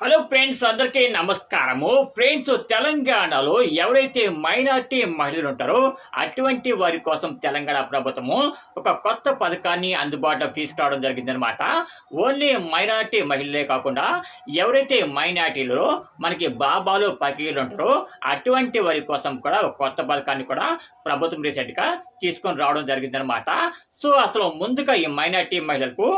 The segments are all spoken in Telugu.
హలో ఫ్రెండ్స్ అందరికీ నమస్కారము. ఫ్రెండ్స్ తెలంగాణలో ఎవరైతే మైనార్టీ మహిళలు ఉంటారో అటువంటి వారి కోసం తెలంగాణ ప్రభుత్వము ఒక కొత్త పథకాన్ని అందుబాటులోకి తీసుకురావడం జరిగిందనమాట ఓన్లీ మైనార్టీ మహిళలే కాకుండా ఎవరైతే మైనార్టీలలో మనకి బాబాలు పకీలు ఉంటారో అటువంటి వారి కోసం కూడా ఒక కొత్త పథకాన్ని కూడా ప్రభుత్వం రీసెంట్గా తీసుకొని రావడం జరిగిందనమాట సో అసలు ముందుగా ఈ మైనార్టీ మహిళలకు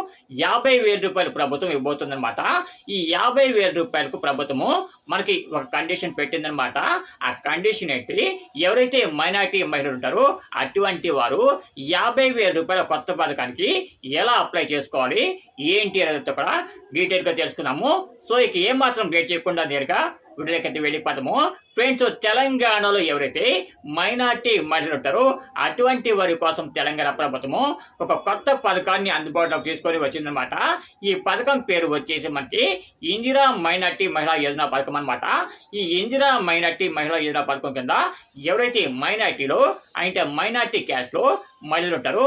యాభై వేల రూపాయలు ప్రభుత్వం ఇవ్వబోతుందనమాట ఈ యాభై వేల రూపాయలకు ప్రభుత్వము మనకి ఒక కండిషన్ పెట్టిందనమాట ఆ కండిషన్ ఏంటి? ఎవరైతే మైనార్టీ మహిళలు ఉంటారో అటువంటి వారు యాభై వేల రూపాయల కొత్త పథకానికి ఎలా అప్లై చేసుకోవాలి? ఏంటి అనేది కూడా డీటెయిల్గా తెలుసుకుందాము. సో ఇక ఏమాత్రం లేట్ చేయకుండా నేరుగా వీడియోకైతే వెళ్ళిపోతాము ఫ్రెండ్స్ తెలంగాణలో ఎవరైతే మైనార్టీ మహిళలు ఉంటారో అటువంటి వారి కోసం తెలంగాణ ప్రభుత్వము ఒక కొత్త పథకాన్ని అందుబాటులోకి తీసుకొని వచ్చిందనమాట ఈ పథకం పేరు వచ్చేసి మనకి ఇందిరా మైనార్టీ మహిళా యోజన పథకం అనమాట ఈ ఇందిరా మైనార్టీ మహిళా యోజన పథకం కింద ఎవరైతే మైనార్టీలో అంటే మైనార్టీ క్యాస్ట్లో మహిళలు ఉంటారో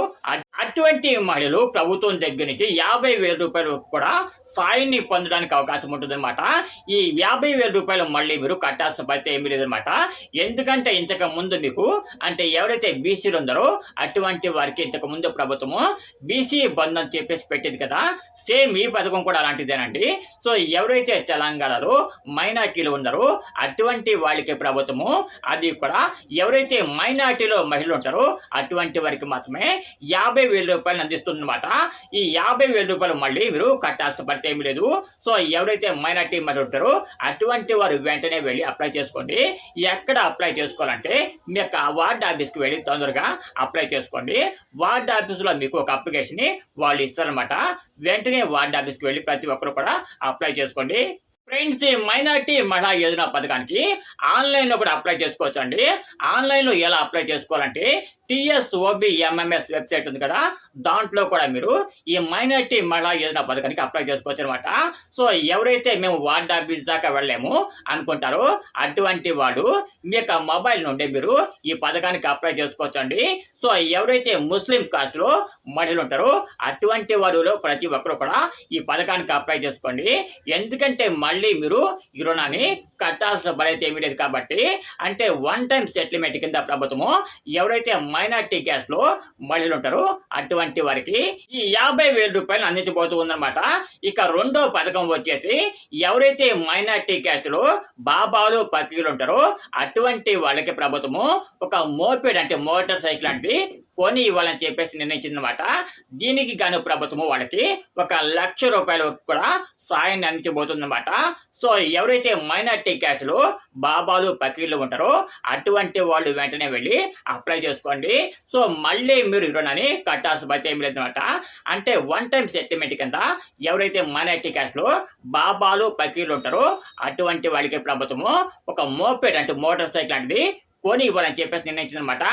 అటువంటి మహిళలు ప్రభుత్వం దగ్గర నుంచి యాభై వేల రూపాయలు కూడా సాయాన్ని పొందడానికి అవకాశం ఉంటుందన్నమాట. ఈ యాభై వేల రూపాయలు మళ్ళీ మీరు కట్టాల్సిన పరిస్థితి ఏమీ లేదనమాట ఎందుకంటే ఇంతకు ముందు మీకు అంటే ఎవరైతే బీసీలు ఉన్నారో అటువంటి వారికి ఇంతకు ముందు ప్రభుత్వము బీసీ బంద్ అని చెప్పేసి పెట్టేది కదా. సేమ్ ఈ పథకం కూడా అలాంటిదేనండి. సో ఎవరైతే తెలంగాణలో మైనార్టీలు ఉన్నారో అటువంటి వాళ్ళకి ప్రభుత్వము అది కూడా ఎవరైతే మైనార్టీలో మహిళలు ఉంటారో అటువంటి వారికి మాత్రమే యాభై వేల రూపాయలు అందిస్తుందన్నమాట. ఈ యాభై వేల రూపాయలు మళ్ళీ మీరు కట్టాల్సిన పరిస్థితి ఏమీ లేదు. సో ఎవరైతే మైనార్టీ మహిళలు ఉంటారో అటువంటి వారు వెంటనే వెళ్ళి అప్లై చేసుకోండి. ఎక్కడ అప్లై చేసుకోవాలంటే మీ యొక్క వార్డ్ ఆఫీస్కి వెళ్ళి తొందరగా అప్లై చేసుకోండి. వార్డ్ ఆఫీస్లో మీకు ఒక అప్లికేషన్ని వాళ్ళు ఇస్తారనమాట వెంటనే వార్డ్ ఆఫీస్కి వెళ్ళి ప్రతి ఒక్కరు కూడా అప్లై చేసుకోండి. ఫ్రెండ్స్ ఈ మైనార్టీ మహిళా యోజన పథకానికి ఆన్లైన్లో కూడా అప్లై చేసుకోవచ్చు అండి ఆన్లైన్లో ఎలా అప్లై చేసుకోవాలంటే టిఎస్ఓబి ఎంఎంఎస్ వెబ్సైట్ ఉంది కదా దాంట్లో కూడా మీరు ఈ మైనార్టీ మహిళా యోజన పథకానికి అప్లై చేసుకోవచ్చు అనమాట సో ఎవరైతే మేము వార్డ్ ఆఫీస్ దాకా వెళ్ళాము అనుకుంటారో అటువంటి వాడు మీ యొక్క మొబైల్ నుండి మీరు ఈ పథకానికి అప్లై చేసుకోవచ్చు అండి సో ఎవరైతే ముస్లిం కాస్ట్లో మహిళలు ఉంటారో అటువంటి వారిలో ప్రతి ఒక్కరు కూడా ఈ పథకానికి అప్లై చేసుకోండి. ఎందుకంటే మళ్ళీ మీరు ఈ రుణాన్ని కట్టాల్సిన పడైతే ఏమీ లేదు కాబట్టి అంటే వన్ టైం సెటిల్మెంట్ కింద ప్రభుత్వము ఎవరైతే మైనార్టీ క్యాస్ట్లో మహిళలు ఉంటారో అటువంటి వారికి ఈ యాభై వేల రూపాయలు అందించబోతూ ఉందన్నమాట. ఇక రెండో పథకం వచ్చేసి ఎవరైతే మైనార్టీ క్యాస్ట్లో బాబాలు పకీలు ఉంటారో అటువంటి వాళ్ళకి ప్రభుత్వము ఒక మోపెడ్ అంటే మోటార్ సైకిల్ లాంటిది కొని ఇవ్వాలని చెప్పేసి నిర్ణయించిందన్నమాట. దీనికి గాను ప్రభుత్వము వాళ్ళకి ఒక లక్ష రూపాయల వరకు కూడా సాయాన్ని అందించబోతుందన్నమాట. సో ఎవరైతే మైనార్టీ క్యాస్ట్లో బాబాలు పకీర్లు ఉంటారో అటువంటి వాళ్ళు వెంటనే వెళ్ళి అప్లై చేసుకోండి. సో మళ్ళీ మీరు రుణాన్ని కట్టాల్సి బాధ్యత ఏమి లేదన్నమాట. అంటే వన్ టైం సెటిల్మెంట్ కింద ఎవరైతే మైనార్టీ క్యాస్ట్లో బాబాలు పకీర్లు ఉంటారో అటువంటి వాళ్ళకి ప్రభుత్వము ఒక మోపెడ్ అంటే మోటార్ సైకిల్ లాంటిది కొని ఇవ్వాలని చెప్పేసి నిర్ణయించిందనమాట